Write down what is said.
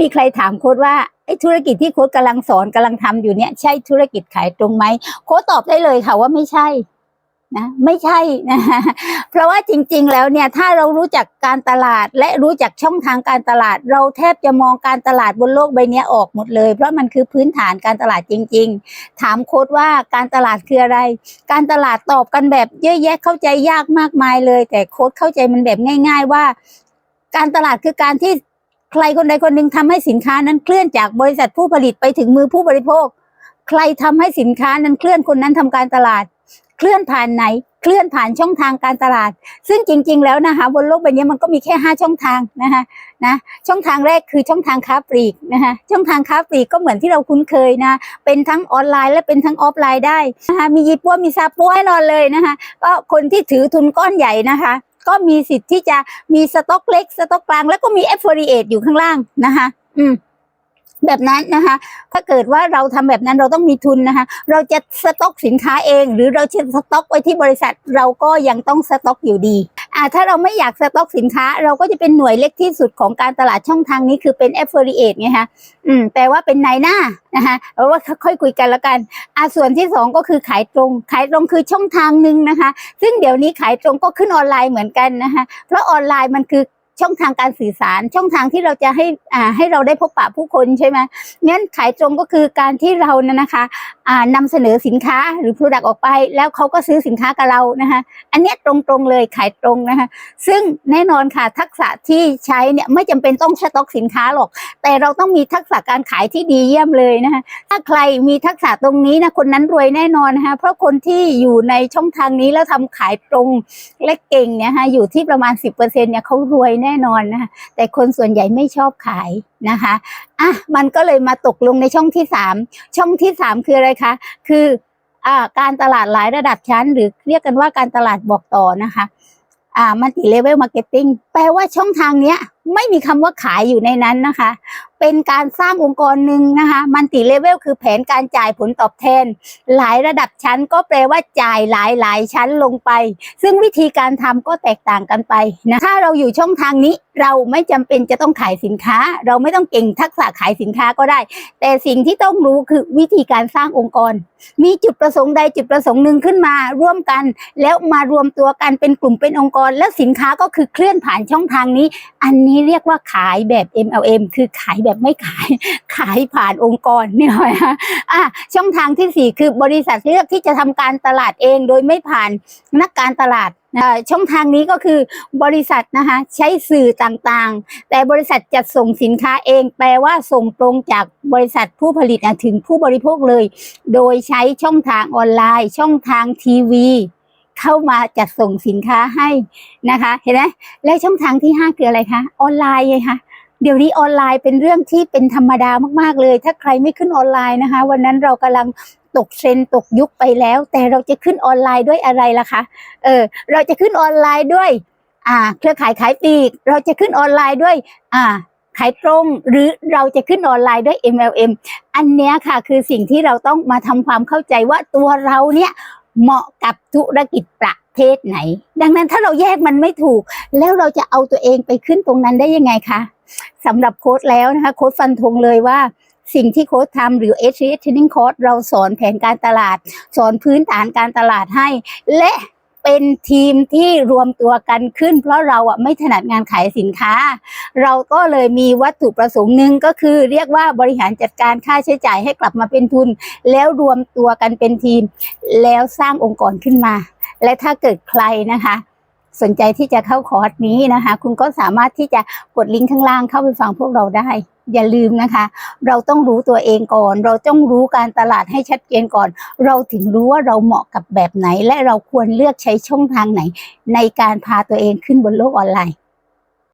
มีใครถามโค้ดว่าไอ้ธุรกิจที่โค้ดกำลังสอนกำลังทำอยู่เนี่ย ใช่ธุรกิจขายตรงไหมโค้ดตอบได้เลยค่ะว่าไม่ใช่นะไม่ใช่นะเพราะว่าจริง ๆ แล้วเนี่ยถ้าเรารู้จักการตลาดและรู้จักช่องทางการตลาด เราแทบจะมองการตลาดบนโลกใบนี้ออกหมดเลย เพราะมันคือพื้นฐานการตลาดจริง ๆ ถามโค้ดว่าการตลาดคืออะไร การตลาดตอบกันแบบเยอะแยะเข้าใจยากมากมายเลย แต่โค้ดเข้าใจมันแบบง่าย ๆ ว่า การตลาดคือการที่ ใครคนใดคนหนึ่งทำให้สินค้านั้นเคลื่อนจากบริษัทผู้ผลิตไปถึงมือผู้บริโภค ใครทำให้สินค้านั้นเคลื่อนคนนั้นทำการตลาด เคลื่อนผ่านไหน เคลื่อนผ่านช่องทางการตลาด ซึ่งจริง ๆ แล้วนะคะบนโลกใบนี้มันก็มีแค่ห้าช่องทางนะคะนะช่องทางแรกคือช่องทางค้าปลีกนะคะช่องทางค้าปลีกก็เหมือนที่เราคุ้นเคยนะ เป็นทั้งออนไลน์และเป็นทั้งออฟไลน์ได้นะคะมียีปัวมีซาปัวแน่นอนเลยนะคะก็คนที่ถือทุนก้อนใหญ่นะคะ ก็มีสิทธิ์ที่จะมีสต็อกเล็กสต็อกกลาง แล้วก็มี affiliate อยู่ข้างล่างนะคะ อืม แบบนั้นนะคะ ถ้าเกิดว่าเราทำแบบนั้นเราต้องมีทุนนะคะ เราจะสต็อกสินค้าเอง หรือเราจะสต็อกไว้ที่บริษัทเราก็ยังต้องสต็อกอยู่ดีอ่าถ้าเราไม่อยากสต็อกสินค้า เราก็จะเป็นหน่วยเล็กที่สุดของการตลาดช่องทางนี้คือเป็น affiliate ไงคะอืมแปลว่าเป็นนายหน้านะคะเอาว่าค่อยคุยกันแล้วกันอ่าส่วนที่สองก็คือขายตรง ขายตรงคือช่องทางหนึ่งนะคะ ซึ่งเดี๋ยวนี้ขายตรงก็ขึ้นออนไลน์เหมือนกันนะคะเพราะออนไลน์มันคือ ช่องทางการสื่อสารช่องทางที่เราจะให้อ่าให้เราได้พบปะผู้คนใช่ไหมงั้นขายตรงก็คือการที่เรานะนะคะอ่านำเสนอสินค้าหรือ Product ออกไป แล้วเขาก็ซื้อสินค้ากับเรานะคะอันนี้ตรงๆเลยขายตรงนะคะซึ่งแน่นอนค่ะทักษะที่ใช้เนี่ยไม่จำเป็นต้องสต็อกสินค้าหรอก แต่เราต้องมีทักษะการขายที่ดีเยี่ยมเลยนะคะถ้าใครมีทักษะตรงนี้นะคนนั้นรวยแน่นอนนะคะเพราะคนที่อยู่ในช่องทางนี้แล้วทำขายตรงและเก่งเนี่ยค่ะอยู่ที่ประมาณ 10%เนี่ยเขารวยแน่นอนนะคะแต่คนส่วนใหญ่ไม่ชอบขายนะคะอะมันก็เลยมาตกลงในช่องที่สามช่องที่สามคืออะไรคะ คืออ่าการตลาดหลายระดับชั้น หรือเรียกกันว่าการตลาดบอกต่อนะคะอ่ามันติเลเวลมาร์เก็ตติ้งแปลว่าช่องทางเนี้ย ไม่มีคำว่าขายอยู่ในนั้นนะคะ เป็นการสร้างองค์กรหนึ่งนะคะมันติเลเวลคือแผนการจ่ายผลตอบแทน หลายระดับชั้นก็แปลว่าจ่ายหลายหลายชั้นลงไป ซึ่งวิธีการทำก็แตกต่างกันไปนะถ้าเราอยู่ช่องทางนี้เราไม่จำเป็นจะต้องขายสินค้า เราไม่ต้องเก่งทักษะขายสินค้าก็ได้ แต่สิ่งที่ต้องรู้คือวิธีการสร้างองค์กร มีจุดประสงค์ใดจุดประสงค์หนึ่งขึ้นมาร่วมกัน แล้วมารวมตัวกันเป็นกลุ่มเป็นองค์กร แล้วสินค้าก็คือเคลื่อนผ่านช่องทางนี้ อันนี้เรียกว่าขายแบบ MLM คือขายแบบไม่ขายขายผ่านองค์กรนี่ยนะคะอะช่องทางที่สี่คือบริษัทเลือกที่จะทำการตลาดเองโดยไม่ผ่านนักการตลาดช่องทางนี้ก็คือบริษัทนะคะใช้สื่อต่างๆ แต่บริษัทจัดส่งสินค้าเอง แปลว่าส่งตรงจากบริษัทผู้ผลิตถึงผู้บริโภคเลย โดยใช้ช่องทางออนไลน์ ช่องทางทีวี เข้ามาจัดส่งสินค้าให้นะคะ เห็นไหมและช่องทางที่5คืออะไรคะออนไลน์ไงคะเดี๋ยวนี้ออนไลน์เป็นเรื่องที่เป็นธรรมดามากๆเลย ถ้าใครไม่ขึ้นออนไลน์นะคะ วันนั้นเรากำลังตกเทรนตกยุคไปแล้ว แต่เราจะขึ้นออนไลน์ด้วยอะไรล่ะคะเออเราจะขึ้นออนไลน์ด้วยอ่า เครือข่ายขายปลีก เราจะขึ้นออนไลน์ด้วยอ่าขายตรงหรือเราจะขึ้นออนไลน์ด้วย MLM อันเนี้ยค่ะคือสิ่งที่เราต้องมาทำความเข้าใจว่าตัวเราเนี่ย เหมาะกับธุรกิจประเภทไหน ดังนั้นถ้าเราแยกมันไม่ถูก แล้วเราจะเอาตัวเองไปขึ้นตรงนั้นได้ยังไงคะสำหรับโค้ดแล้วนะคะโค้ดฟันธงเลยว่าสิ่งที่โค้ดทำหรือ h อ Training Course เราสอนแผนการตลาด สอนพื้นฐานการตลาดให้ และ เป็นทีมที่รวมตัวกันขึ้น เพราะเราอะไม่ถนัดงานขายสินค้า เราก็เลยมีวัตถุประสงค์หนึ่งก็คือเรียกว่าบริหารจัดการค่าใช้จ่ายให้กลับมาเป็นทุน แล้วรวมตัวกันเป็นทีม แล้วสร้างองค์กรขึ้นมา และถ้าเกิดใครนะคะ สนใจที่จะเข้าคอร์สนี้นะคะ คุณก็สามารถที่จะกดลิงก์ข้างล่างเข้าไปฟังพวกเราได้อย่าลืมนะคะ เราต้องรู้ตัวเองก่อน เราต้องรู้การตลาดให้ชัดเจนก่อน เราถึงรู้ว่าเราเหมาะกับแบบไหน และเราควรเลือกใช้ช่องทางไหน ในการพาตัวเองขึ้นบนโลกออนไลน์